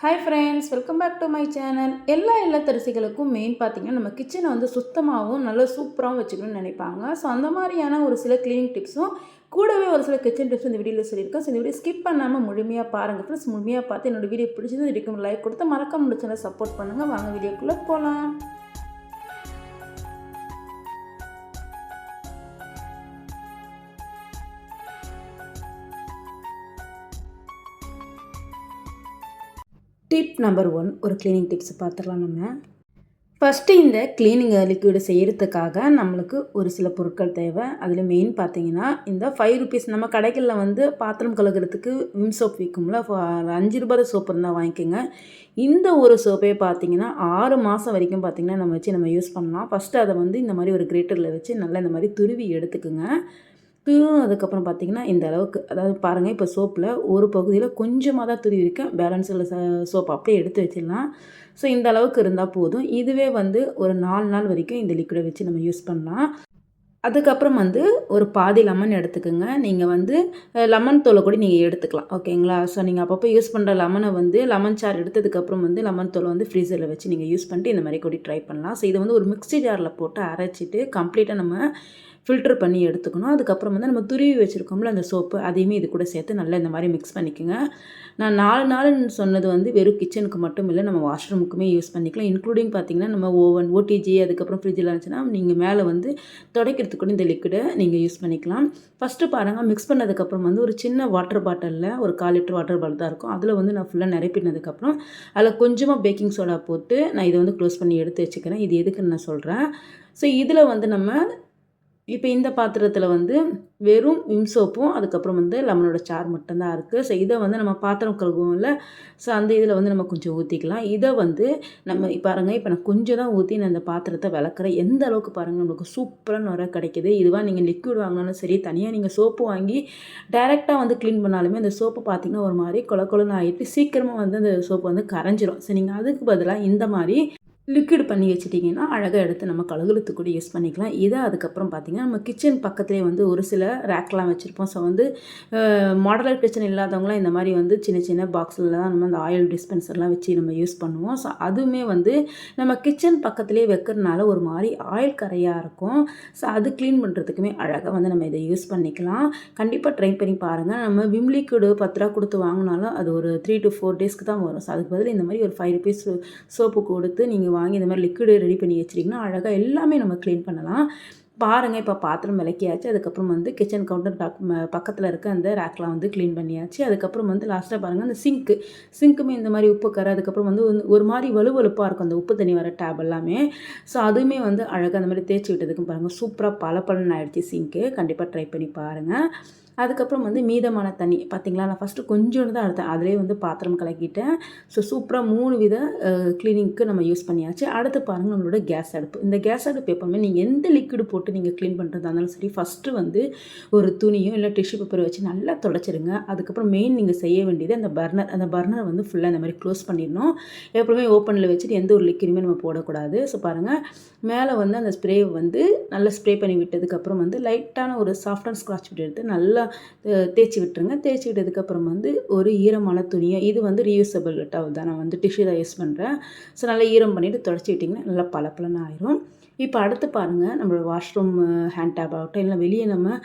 Hi friends welcome back to my channel எல்லா இல்லத்தரசிகளுக்கும் main பார்த்தீங்கன்னா நம்ம கிச்சனை வந்து சுத்தமாகவும் நல்லா சூப்பராகவும் வச்சுக்கணும்னு நினைப்பாங்க. ஸோ அந்த மாதிரியான ஒரு சில க்ளீனிங் டிப்ஸும் கூடவே ஒரு சில கிச்சன் டிப்ஸ் இந்த வீடியோவில் சொல்லியிருக்கேன். ஸோ இந்த வீடியோ ஸ்கிப் பண்ணாமல் முழுமையாக பாருங்கள் ஃப்ரெண்ட்ஸ் முழுமையாக பார்த்து என்னோட வீடியோ பிடிச்சது இருக்கும் லைக் கொடுத்து மறக்க முடிச்சதை சப்போர்ட் பண்ணுங்கள் வாங்க வீடியோக்குள்ளே போகலாம் டிப் நம்பர் ஒன் ஒரு க்ளீனிங் டிப்ஸ் பார்த்துடலாம் நம்ம. ஃபஸ்ட்டு இந்த க்ளீனிங் லிக்விடு செய்கிறதுக்காக நம்மளுக்கு ஒரு சில பொருட்கள் தேவை. அதில் மெயின் பார்த்தீங்கன்னா இந்த ஃபைவ் ருபீஸ் நம்ம கடைகளில் வந்து பாத்திரம் கழுகிறதுக்கு விம் சோப் விற்கும்ல அஞ்சு ரூபாய் சோப்பு இருந்தால் வாங்கிக்கோங்க. இந்த ஒரு சோப்பே பார்த்தீங்கன்னா ஆறு மாதம் வரைக்கும் பார்த்திங்கன்னா நம்ம வச்சு நம்ம யூஸ் பண்ணலாம். ஃபஸ்ட்டு அதை வந்து இந்த மாதிரி ஒரு கிரேட்டரில் வச்சு நல்லா இந்த மாதிரி துருவி எடுத்துக்குங்க. துருவினதுக்கப்புறம் பார்த்திங்கன்னா இந்த அளவுக்கு அதாவது பாருங்கள் இப்போ சோப்பில் ஒரு பகுதியில் கொஞ்சமாக தான் துருவி இருக்கேன் பேலன்ஸில் சோப் அப்படியே எடுத்து வச்சிடலாம். ஸோ இந்த அளவுக்கு இருந்தால் போதும். இதுவே வந்து ஒரு நாலு நாள் வரைக்கும் இந்த லிக்விடை வச்சு நம்ம யூஸ் பண்ணலாம். அதுக்கப்புறம் வந்து ஒரு பாதி லெமன் எடுத்துக்கோங்க. நீங்கள் வந்து லெமன் தோலை கூட நீங்கள் எடுத்துக்கலாம். ஓகேங்களா ஸோ நீங்கள் அப்பப்போ யூஸ் பண்ணுற லெமனை வந்து லெமன் சார் எடுத்ததுக்கப்புறம் வந்து லெமன் தோலை வந்து ஃப்ரீசரில் வச்சு நீங்கள் யூஸ் பண்ணிட்டு இந்த மாதிரி கூட ட்ரை பண்ணலாம். ஸோ இதை வந்து ஒரு மிக்ஸி ஜாரில் போட்டு அரைச்சிட்டு கம்ப்ளீட்டாக நம்ம ஃபில்டர் பண்ணி எடுத்துக்கணும். அதுக்கப்புறம் வந்து நம்ம துருவி வச்சுருக்கோம்ல அந்த சோப்பு அதையுமே இது கூட சேர்த்து நல்லா இந்த மாதிரி மிக்ஸ் பண்ணிக்கோங்க. நான் நாலு நாள்னு சொன்னது வந்து வெறும் கிச்சனுக்கு மட்டும் இல்லை நம்ம வாஷ்ரூமுக்குமே யூஸ் பண்ணிக்கலாம். இன்க்ளூடிங் பார்த்திங்கன்னா நம்ம ஓவன் ஓடிஜி அதுக்கப்புறம் ஃப்ரிட்ஜில் இருந்துச்சுன்னா நீங்கள் மேலே வந்து துடைக்கிறதுக்கு கூட இந்த லிக்விடை நீங்கள் யூஸ் பண்ணிக்கலாம். ஃபஸ்ட்டு பாருங்கள் மிக்ஸ் பண்ணதுக்கப்புறம் வந்து ஒரு சின்ன வாட்டர் பாட்டிலில் ஒரு கால் லிட்டர் வாட்டர் பாட்டில் தான் இருக்கும். அதில் வந்து நான் ஃபுல்லாக நிரப்பினதுக்கப்புறம் அதில் கொஞ்சமாக பேக்கிங் சோடா போட்டு நான் இதை வந்து க்ளோஸ் பண்ணி எடுத்து வச்சுக்கிறேன். இது எதுக்குன்னு நான் சொல்கிறேன் ஸோ இதில் வந்து நம்ம இப்போ இந்த பாத்திரத்தில் வந்து வெறும் விம் சோப்பும் அதுக்கப்புறம் வந்து லெமனோட சார் மட்டும்தான் இருக்குது ஸோ இதை வந்து நம்ம பாத்திரம் கழுவுவோம்ல. ஸோ அந்த இதில் வந்து நம்ம கொஞ்சம் ஊற்றிக்கலாம் இதை வந்து நம்ம பாருங்கள் இப்போ நான் கொஞ்சம் தான் ஊற்றி நான் அந்த பாத்திரத்தை விளக்குறேன். எந்த அளவுக்கு பாருங்கள் நம்மளுக்கு சூப்பராக நுர கிடைக்கிது. இதுவாக நீங்கள் லிக்விட் வாங்கினாலும் சரி தனியாக நீங்கள் சோப்பு வாங்கி டைரெக்டாக வந்து க்ளீன் பண்ணாலுமே அந்த சோப்பு பார்த்திங்கன்னா ஒரு மாதிரி கொல கொலன்னு ஆகிட்டு சீக்கிரமாக வந்து அந்த சோப்பு வந்து கரைஞ்சிரும். ஸோ நீங்கள் அதுக்கு பதிலாக இந்த மாதிரி லிக்விட் பண்ணி வச்சிட்டிங்கன்னா அழகாக எடுத்து நம்ம கழுகுலத்து கூட யூஸ் பண்ணிக்கலாம். இதை அதுக்கப்புறம் பார்த்திங்கன்னா நம்ம கிச்சன் பக்கத்துலேயே வந்து ஒரு சில ரேக்லாம் வச்சுருப்போம். ஸோ வந்து மாடலர் கிச்சன் இல்லாதவங்களாம் இந்த மாதிரி வந்து சின்ன சின்ன பாக்ஸில் தான் நம்ம அந்த ஆயில் டிஸ்பென்சர்லாம் வச்சு நம்ம யூஸ் பண்ணுவோம். ஸோ அதுவுமே வந்து நம்ம கிச்சன் பக்கத்துலேயே வைக்கிறதுனால ஒரு மாதிரி ஆயில் கரையாக இருக்கும். ஸோ அது க்ளீன் பண்ணுறதுக்குமே அழகாக வந்து நம்ம இதை யூஸ் பண்ணிக்கலாம். கண்டிப்பாக ட்ரை பண்ணி பாருங்கள் நம்ம விம் லிக்விடு பத்து ரூபா கொடுத்து வாங்கினாலும் அது ஒரு த்ரீ டு ஃபோர் டேஸ்க்கு தான் வரும். ஸோ அதுக்கு பதில் இந்த மாதிரி ஒரு ஃபைவ் ருபீஸ் சோப்பு கொடுத்து நீங்கள் வாங்கி இந்த மாதிரி லிக்விடு ரெடி பண்ணி வச்சிட்டிங்கன்னா அழகாக எல்லாமே நம்ம க்ளீன் பண்ணலாம். பாருங்கள் இப்போ பாத்திரம் விளக்கியாச்சு. அதுக்கப்புறம் வந்து கிச்சன் கவுண்டர் டாக் பக்கத்தில் இருக்க அந்த ரேக்லாம் வந்து க்ளீன் பண்ணியாச்சு. அதுக்கப்புறம் வந்து லாஸ்ட்டாக பாருங்கள் அந்த சிங்க்கு சிங்க்குமே இந்த மாதிரி உப்பு கரை அதுக்கப்புறம் வந்து ஒரு மாதிரி வலுவலுப்பாக இருக்கும். அந்த உப்பு தண்ணி வர டேப் எல்லாமே. ஸோ அதுவுமே வந்து அழகாக அந்த மாதிரி தேய்ச்சி விட்டதுக்கும் பாருங்கள் சூப்பராக பல பலன் ஆகிடுச்சு சிங்க்கு கண்டிப்பாக ட்ரை பண்ணி பாருங்கள் அதுக்கப்புறம் வந்து மீதமான தண்ணி. பார்த்திங்களா நான் ஃபஸ்ட்டு கொஞ்சோண்டு தான் எடுத்தேன் அதிலே வந்து பாத்திரம் கலக்கிட்டேன். ஸோ சூப்பராக மூணு வித க்ளீனிங்க்கு நம்ம யூஸ் பண்ணியாச்சு. அடுத்து பாருங்கள் நம்மளோட கேஸ் அடுப்பு. இந்த கேஸ் அடுப்பு எப்போவுமே நீங்கள் எந்த லிக்விடு போட்டு நீங்கள் க்ளீன் பண்ணுறதா இருந்தாலும் சரி ஃபஸ்ட்டு வந்து ஒரு துணியோ இல்லை டிஷ்யூ பேப்பர் வச்சு நல்லா தொடச்சிருங்க. அதுக்கப்புறம் மெயின் நீங்கள் செய்ய வேண்டியது அந்த பர்னர் அந்த பர்னரை வந்து ஃபுல்லாக இந்த மாதிரி க்ளோஸ் பண்ணிடணும். எப்பவுமே ஓப்பனில் வச்சுட்டு எந்த ஒரு லிக்விடுமே நம்ம போடக்கூடாது. ஸோ பாருங்கள் மேலே வந்து அந்த ஸ்ப்ரே வந்து நல்லா ஸ்ப்ரே பண்ணி விட்டதுக்கப்புறம் வந்து லைட்டான ஒரு சாஃப்ட் அண்ட் ஸ்க்ராட்ச் விட்டு எடுத்து நல்லா தேய்ச்சி விட்டுருங்க. தேய்ச்சி விட்டதுக்கப்புறம் வந்து ஒரு ஈரமான துணியை இது வந்து ரீயூசபிள் டவ் தான் நான் வந்து டிஷ்யூ தான் யூஸ் பண்ணுறேன் ஸோ நல்லா ஈரம் பண்ணிவிட்டு தொடச்சி விட்டிங்கன்னா நல்லா பளபளன்னு ஆயிரும். இப்போ அடுத்து பாருங்கள் நம்மளோட வாஷ்ரூம் ஹேண்ட் டேப் ஆகட்டும் இல்லை வெளியே நம்ம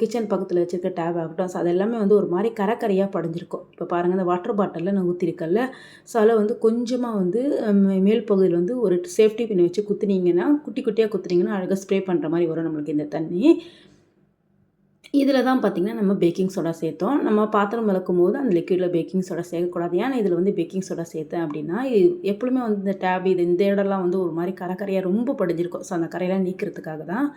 கிச்சன் பக்கத்தில் வச்சுருக்க டேப் ஆகட்டும். ஸோ அது எல்லாமே வந்து ஒரு மாதிரி கரைக்கரையாக படிஞ்சிருக்கும். இப்போ பாருங்கள் இந்த வாட்டர் பாட்டிலில் நான் ஊற்றிருக்கல ஸோ அதில் வந்து கொஞ்சமாக வந்து மேல் பகுதியில் வந்து ஒரு சேஃப்டி பின் வச்சு குத்துனீங்கன்னா குட்டி குட்டியாக குத்துனீங்கன்னா அழகாக ஸ்ப்ரே பண்ணுற மாதிரி வரும் நம்மளுக்கு இந்த தண்ணி. இதில் தான் பார்த்திங்கன்னா நம்ம பேக்கிங் சோடா சேர்த்தோம். நம்ம பாத்திரம் விளக்கும் போது அந்த லிக்விடில் பேக்கிங் சோடா சேர்க்கக்கூடாது. ஏன்னா இதில் வந்து பேக்கிங் சோடா சேர்த்தேன் அப்படின்னா எப்பவுமே வந்து இந்த டேப் இது இந்த இடம்லாம் வந்து ஒரு மாதிரி கரை கரையாக ரொம்ப படிஞ்சிருக்கும். ஸோ அந்த கரையெல்லாம் நீக்கிறதுக்காக தான்.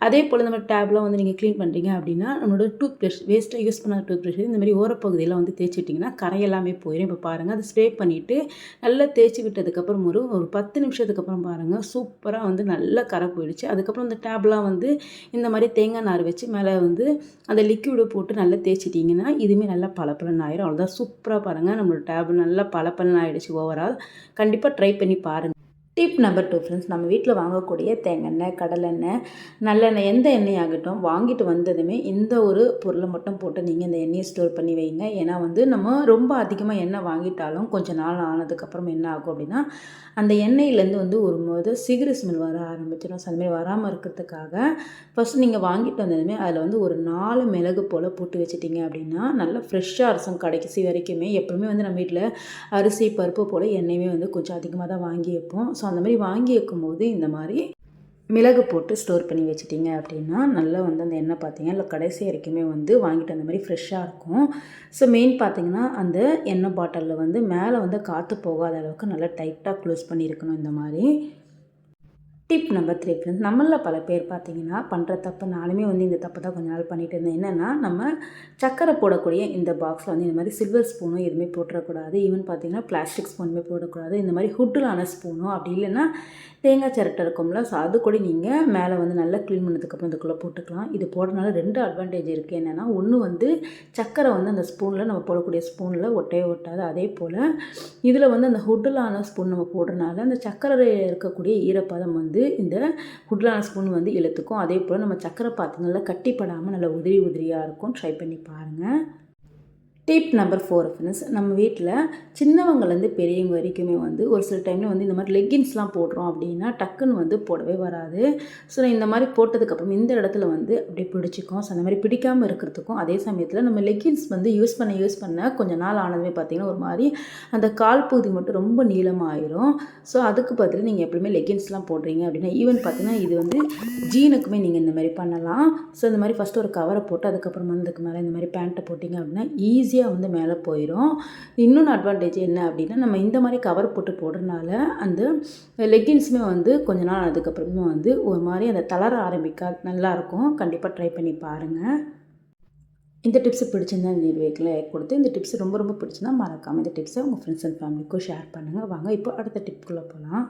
அதே போல் நம்ம டேப்லாம் வந்து நீங்கள் க்ளீன் பண்ணுறீங்க அப்படின்னா நம்மளோட டூத் ப்ரஷ் வேஸ்ட்டாக யூஸ் பண்ண டூத் ப்ரஷ் இந்த மாதிரி ஓரப்பகுதியில் வந்து தேய்ச்சிட்டிங்கன்னா கரை எல்லாமே போயிடும் இப்போ பாருங்கள் அதை ஸ்ப்ரே பண்ணிவிட்டு நல்லா தேய்ச்சி விட்டதுக்கப்புறம் ஒரு ஒரு பத்து நிமிஷத்துக்கு அப்புறம் பாருங்கள் சூப்பராக வந்து நல்லா கரை போயிடுச்சு. அதுக்கப்புறம் இந்த டேப்லாம் வந்து இந்த மாதிரி தேங்காய் நார் வச்சு மேலே வந்து அந்த லிக்விடு போட்டு நல்லா தேய்ச்சிட்டிங்கன்னா இதுவுமே நல்லா பளபளன்னு ஆயிரும். அவ்வளோதான் சூப்பராக பாருங்கள் நம்மளோட டேப் நல்லா பளபளன்னு ஆகிடுச்சு ஓவரால் கண்டிப்பாக ட்ரை பண்ணி பாருங்கள் டிப் நம்பர் டூ ஃப்ரெண்ட்ஸ் நம்ம வீட்டில் வாங்கக்கூடிய தேங்காய் கடலெண்ணெய் நல்லெண்ணெய் எந்த எண்ணெய் ஆகட்டும் வாங்கிட்டு வந்ததுமே இந்த ஒரு பொருளை மட்டும் போட்டு நீங்கள் இந்த எண்ணெயை ஸ்டோர் பண்ணி வைங்க. ஏன்னா வந்து நம்ம ரொம்ப அதிகமாக எண்ணெய் வாங்கிட்டாலும் கொஞ்சம் நாள் ஆனதுக்கப்புறம் என்ன ஆகும் அப்படின்னா அந்த எண்ணெயிலேருந்து வந்து ஒரு போது சிகிரி ஸ்மெல் வர ஆரம்பிச்சிடும். அந்தமாதிரி வராமல் இருக்கிறதுக்காக ஃபஸ்ட் நீங்கள் வாங்கிட்டு வந்ததுமே அதில் வந்து ஒரு நாலு மிளகு போல் போட்டு வச்சிட்டிங்க அப்படின்னா நல்லா ஃப்ரெஷ்ஷாக அரசம் கடைசி வரைக்குமே. எப்பவுமே வந்து நம்ம வீட்டில் அரிசி பருப்பு போல் எண்ணெயுமே வந்து கொஞ்சம் அதிகமாக தான் வாங்கி வைப்போம். ஸோ அந்த மாதிரி வாங்கி வைக்கும்போது இந்த மாதிரி மிளகு போட்டு ஸ்டோர் பண்ணி வச்சிட்டிங்க அப்படின்னா நல்லா வந்து அந்த எண்ணெய் பார்த்தீங்கன்னா இல்லை கடைசி வரைக்குமே வந்து வாங்கிட்டு அந்த மாதிரி ஃப்ரெஷ்ஷாக இருக்கும். ஸோ மெயின் பார்த்தீங்கன்னா அந்த எண்ணெய் பாட்டிலில் வந்து மேலே வந்து காற்று போகாத அளவுக்கு நல்லா டைட்டாக க்ளோஸ் பண்ணியிருக்கணும் இந்த மாதிரி. டிப் நம்பர் த்ரீ ஃப்ரெண்ட்ஸ் நம்மளில் பல பேர் பார்த்தீங்கன்னா பண்ணுற தப்பு நானுமே வந்து இந்த தப்பு தான் கொஞ்ச நாள் பண்ணிட்டு இருந்தேன். என்னென்னா நம்ம சக்கரை போடக்கூடிய இந்த பாக்ஸில் வந்து இந்த மாதிரி சில்வர் ஸ்பூனும் எதுவுமே போட்டுறக்கூடாது. ஈவன் பார்த்தீங்கன்னா பிளாஸ்டிக் ஸ்பூனுமே போடக்கூடாது. இந்த மாதிரி ஹுட்டிலான ஸ்பூனும் அப்படி இல்லைன்னா தேங்காய் சிரட்டை இருக்கும்ல ஸோ அது கூட நீங்கள் மேலே வந்து நல்லா க்ளீன் பண்ணதுக்கப்புறம் இதுக்குள்ளே போட்டுக்கலாம். இது போடுறதுனால ரெண்டு அட்வான்டேஜ் இருக்குது என்னென்னா ஒன்று வந்து சக்கரை வந்து அந்த ஸ்பூனில் நம்ம போடக்கூடிய ஸ்பூனில் ஒட்டையே ஒட்டாது. அதே போல் இதில் வந்து அந்த ஹுட்டிலான ஸ்பூன் நம்ம போடுறதுனால அந்த சக்கரை இருக்கக்கூடிய ஈரப்பதம் வந்து இந்த குட்லான ஸ்பூன் வந்து இழுத்துக்கும். அதே போல் நம்ம சக்கரை பார்த்து நல்லா கட்டிப்படாமல் நல்லா உதிரி உதிரியாக இருக்கும் ட்ரை பண்ணி பாருங்கள் டிப் நம்பர் ஃபோர் ஃப்ரெண்ட்ஸ் நம்ம வீட்டில் சின்னவங்கலேருந்து பெரியவங்க வரைக்குமே வந்து ஒரு சில டைமில் வந்து இந்த மாதிரி லெக்கின்ஸ்லாம் போடுறோம் அப்படின்னா டக்குன்னு வந்து போடவே வராது. ஸோ இந்த மாதிரி போட்டதுக்கப்புறம் இந்த இடத்துல வந்து அப்படியே பிடிச்சிக்கும். ஸோ அந்த மாதிரி பிடிக்காமல் இருக்கிறதுக்கும் அதே சமயத்தில் நம்ம லெக்கின்ஸ் வந்து யூஸ் பண்ண யூஸ் பண்ண கொஞ்சம் நாள் ஆனதுமே பார்த்திங்கன்னா ஒரு மாதிரி அந்த கால் பகுதி மட்டும் ரொம்ப நீளமாயிரும். ஸோ அதுக்கு பதில் நீங்கள் எப்பவுமே லெக்கின்ஸ்லாம் போடுறீங்க அப்படின்னா ஈவன் பார்த்தீங்கன்னா இது வந்து ஜீனுக்குமே நீங்கள் இந்த மாதிரி பண்ணலாம். ஸோ இந்த மாதிரி ஃபஸ்ட்டு ஒரு கவரை போட்டு அதுக்கப்புறம் அதுக்கு மேலே இந்த மாதிரி பேண்ட்டை போட்டிங்க அப்படின்னா ஈஸியாக ஈஸியாக வந்து மேலே போயிடும் இன்னொன்று அட்வான்டேஜ் என்ன அப்படின்னா நம்ம இந்த மாதிரி கவர் போட்டு போடுறதுனால அந்த லெக்கின்ஸுமே வந்து கொஞ்ச நாள் அதுக்கப்புறமா வந்து ஒரு மாதிரி அந்த தளர ஆரம்பிக்க நல்லாயிருக்கும். கண்டிப்பாக ட்ரை பண்ணி பாருங்கள் இந்த டிப்ஸ் பிடிச்சிருந்தா இந்த கொடுத்து இந்த டிப்ஸ் ரொம்ப ரொம்ப பிடிச்சிருந்தா மறக்காமல் இந்த டிப்ஸை உங்கள் ஃப்ரெண்ட்ஸ் அண்ட் ஃபேமிலிக்கும் ஷேர் பண்ணுங்கள் வாங்க இப்போ அடுத்த டிப்குள்ளே போகலாம்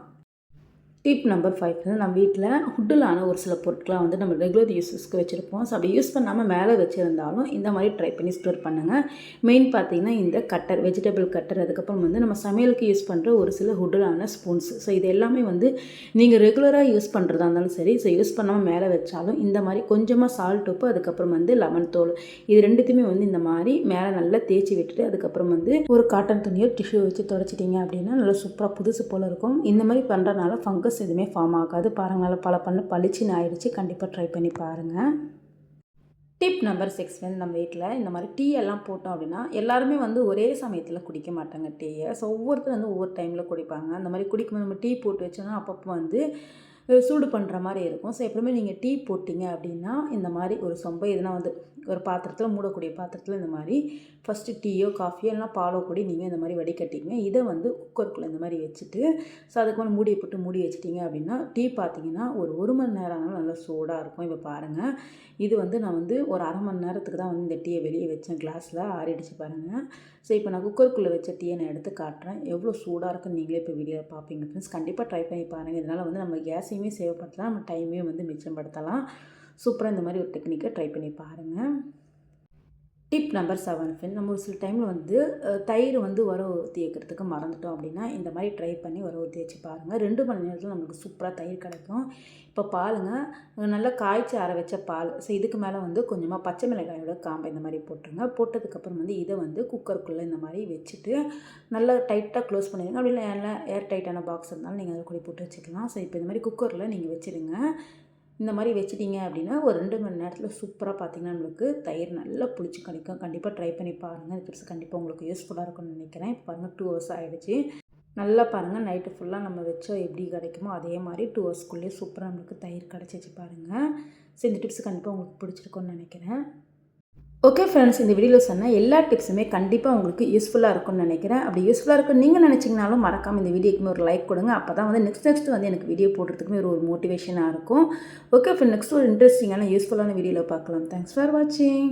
டிப் நம்பர் ஃபைவ் வந்து நம்ம வீட்டில் ஹுட்டிலான ஒரு சில பொருட்களாக வந்து நம்ம ரெகுலர் யூஸஸ்க்கு வச்சுருப்போம். ஸோ அப்படி யூஸ் பண்ணாமல் மேலே வச்சுருந்தாலும் இந்த மாதிரி ட்ரை பண்ணி ஸ்டோர் பண்ணுங்கள் மெயின் பார்த்தீங்கன்னா இந்த கட்டர் வெஜிடபிள் கட்டர் அதுக்கப்புறம் வந்து நம்ம சமையலுக்கு யூஸ் பண்ணுற ஒரு சில ஹுட்டிலான ஸ்பூன்ஸ் ஸோ இது எல்லாமே வந்து நீங்கள் ரெகுலராக யூஸ் பண்ணுறதா இருந்தாலும் சரி ஸோ யூஸ் பண்ணாமல் மேலே வச்சாலும் இந்த மாதிரி கொஞ்சமாக சால்ட் உப்பு அதுக்கப்புறம் வந்து லெமன் தோல் இது ரெண்டுத்தையுமே வந்து இந்த மாதிரி மேலே நல்லா தேய்ச்சி விட்டுட்டு அதுக்கப்புறம் வந்து ஒரு காட்டன் துணியோ டிஷ்யூ வச்சு தொடச்சிட்டிங்க அப்படின்னா நல்லா சூப்பராக புதுசு போல் இருக்கும். இந்த மாதிரி பண்ணுறதுனால ஃபங்கஸ் ஃபங்கஸ் எதுவுமே ஃபார்ம் ஆகாது. பாருங்கள் பல பண்ணு. பளிச்சுன்னு ஆயிடுச்சு. கண்டிப்பாக ட்ரை பண்ணி பாருங்கள் டிப் நம்பர் சிக்ஸ் வந்து நம்ம வீட்டில் இந்த மாதிரி டீ எல்லாம் போட்டோம் அப்படின்னா எல்லாருமே வந்து ஒரே சமயத்தில் குடிக்க மாட்டாங்க டீயை ஸோ ஒவ்வொருத்தரும் வந்து ஒவ்வொரு டைமில் குடிப்பாங்க. அந்த மாதிரி குடிக்கும்போது நம்ம டீ போட்டு வச்சோன்னா அப்பப்போ வந்து சூடு பண்ணுற மாதிரி இருக்கும். ஸோ எப்பவுமே நீங்கள் டீ போட்டிங்க அப்படின்னா இந்த மாதிரி ஒரு சொம்பை எதுனா வந்து ஒரு பாத்திரத்தில் மூடக்கூடிய பாத்திரத்தில் இந்த மாதிரி ஃபஸ்ட்டு டீயோ காஃபியோ இல்லைனா பாலோ கூட நீங்கள் இந்த மாதிரி வடிகட்டிங்க இதை வந்து குக்கருக்குள்ளே இந்த மாதிரி வச்சுட்டு ஸோ அதுக்கு வந்து மூடியை போட்டு மூடி வச்சிட்டிங்க அப்படின்னா டீ பார்த்தீங்கன்னா ஒரு ஒரு மணி நேரம் ஆனாலும் நல்லா சூடாக இருக்கும். இப்போ பாருங்கள் இது வந்து நான் வந்து ஒரு அரை மணி நேரத்துக்கு தான் வந்து இந்த டீயை வெளியே வச்சேன். கிளாஸில் ஆறிடுச்சு பாருங்கள் ஸோ இப்போ நான் குக்கருக்குள்ளே வச்ச டீயை நான் எடுத்து காட்டுறேன். எவ்வளோ சூடாக இருக்குன்னு நீங்களே இப்போ வெளியே பார்ப்பீங்க ஃப்ரெண்ட்ஸ் கண்டிப்பாக ட்ரை பண்ணி பாருங்கள் இதனால் வந்து நம்ம கேஸையும் சேவ் பண்ணலாம். நம்ம டைமையும் வந்து மிச்சப்படுத்தலாம். சூப்பராக இந்த மாதிரி ஒரு டெக்னிக்கை ட்ரை பண்ணி பாருங்கள் டிப் நம்பர் செவன் ஃபின் நம்ம ஒரு சில டைமில் வந்து தயிர் வந்து உர ஊற்றி வைக்கிறதுக்கு மறந்துட்டோம் அப்படின்னா இந்த மாதிரி ட்ரை பண்ணி உர ஊற்றி வச்சு பாருங்கள் ரெண்டு மணி நேரத்தில் நம்மளுக்கு சூப்பராக தயிர் கிடைக்கும். இப்போ பாருங்கள் நல்லா காய்ச்சி அரை வச்ச பால் ஸோ இதுக்கு மேலே வந்து கொஞ்சமாக பச்சை மிளகாயோட காம்பை இந்த மாதிரி போட்டுருங்க. போட்டதுக்கப்புறம் வந்து இதை வந்து குக்கருக்குள்ளே இந்த மாதிரி வச்சுட்டு நல்லா டைட்டாக க்ளோஸ் பண்ணிடுங்க. அப்படி இல்லை ஏர் டைட்டான பாக்ஸ் இருந்தாலும் நீங்கள் அதை கூட போட்டு வச்சுக்கலாம். ஸோ இப்போ இந்த மாதிரி குக்கரில் நீங்கள் வச்சுருங்க இந்த மாதிரி வச்சிட்டிங்க அப்படின்னா ஒரு ரெண்டு மணி நேரத்தில் சூப்பராக பார்த்திங்கன்னா நம்மளுக்கு தயிர் நல்லா புளிச்சு கிடைக்கும். கண்டிப்பாக ட்ரை பண்ணி பாருங்கள் இந்த டிப்ஸ் கண்டிப்பாக உங்களுக்கு யூஸ்ஃபுல்லாக இருக்கும்னு நினைக்கிறேன். இப்போ பாருங்கள் டூ ஹவர்ஸ் ஆகிடுச்சு நல்லா பாருங்கள் நைட்டு ஃபுல்லாக நம்ம வச்சோம் எப்படி கிடைக்குமோ அதே மாதிரி டூ ஹவர்ஸ்க்குள்ளேயே சூப்பராக நம்மளுக்கு தயிர் கிடச்சிச்சு பாருங்கள் ஸோ இந்த டிப்ஸ் கண்டிப்பாக உங்களுக்கு பிடிச்சிருக்குன்னு நினைக்கிறேன். ஓகே ஃப்ரெண்ட்ஸ் இந்த வீடியோவில் சொன்ன எல்லா டிப்ஸுமே கண்டிப்பாக உங்களுக்கு யூஸ்ஃபுல்லாக இருக்கும்னு நினைக்கிறேன். அப்படி யூஸ்ஃபுல்லாக இருக்கும்னு நீங்கள் நினச்சிங்கனாலும் மறக்காமல் இந்த வீடியோக்குமே ஒரு லைக் கொடுங்க. அப்போ தான் வந்து நெக்ஸ்ட் நெக்ஸ்ட் வந்து எனக்கு வீடியோ போடுறதுக்குமே ஒரு ஒரு மோட்டிவேஷனாக இருக்கும். ஓகே ஃப்ரெண்ட் நெக்ஸ்ட் ஒரு இன்ட்ரெஸ்டிங்கான யூஸ்ஃபுல்லான வீடியோவில் பார்க்கலாம். தேங்க்ஸ் ஃபார் வாட்சிங்